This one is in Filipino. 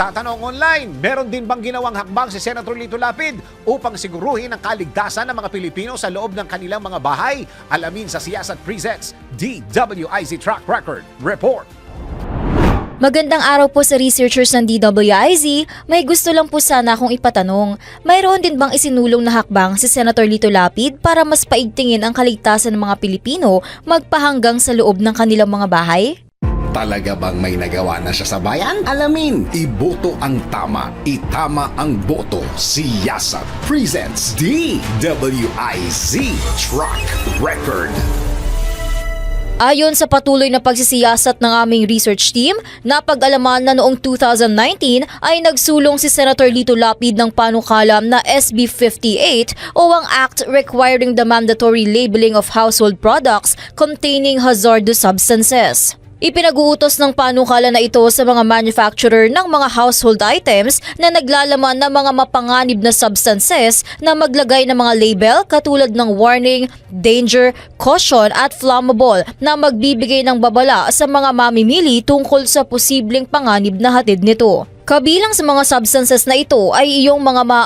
Nagtatanong online, meron din bang ginawang hakbang si Senator Lito Lapid upang siguruhin ang kaligtasan ng mga Pilipino sa loob ng kanilang mga bahay? Alamin sa Siyasat Presents DWIZ Track Record Report. Magandang araw po sa researchers ng DWIZ. May gusto lang po sana akong ipatanong. Mayroon din bang isinulong na hakbang si Senator Lito Lapid para mas paigtingin ang kaligtasan ng mga Pilipino magpahanggang sa loob ng kanilang mga bahay? Talaga bang may nagawa na siya sa bayan? Alamin, iboto ang tama, itama ang boto. Siyasat presents DWIZ Truck Record. Ayon sa patuloy na pagsisiyasat ng aming research team, napag-alaman na noong 2019 ay nagsulong si Senator Lito Lapid ng panukalam na SB 58 o ang Act requiring the mandatory labeling of household products containing hazardous substances. Ipinag-uutos ng panukala na ito sa mga manufacturer ng mga household items na naglalaman ng mga mapanganib na substances na maglagay ng mga label katulad ng warning, danger, caution at flammable na magbibigay ng babala sa mga mamimili tungkol sa posibleng panganib na hatid nito. Kabilang sa mga substances na ito ay iyong mga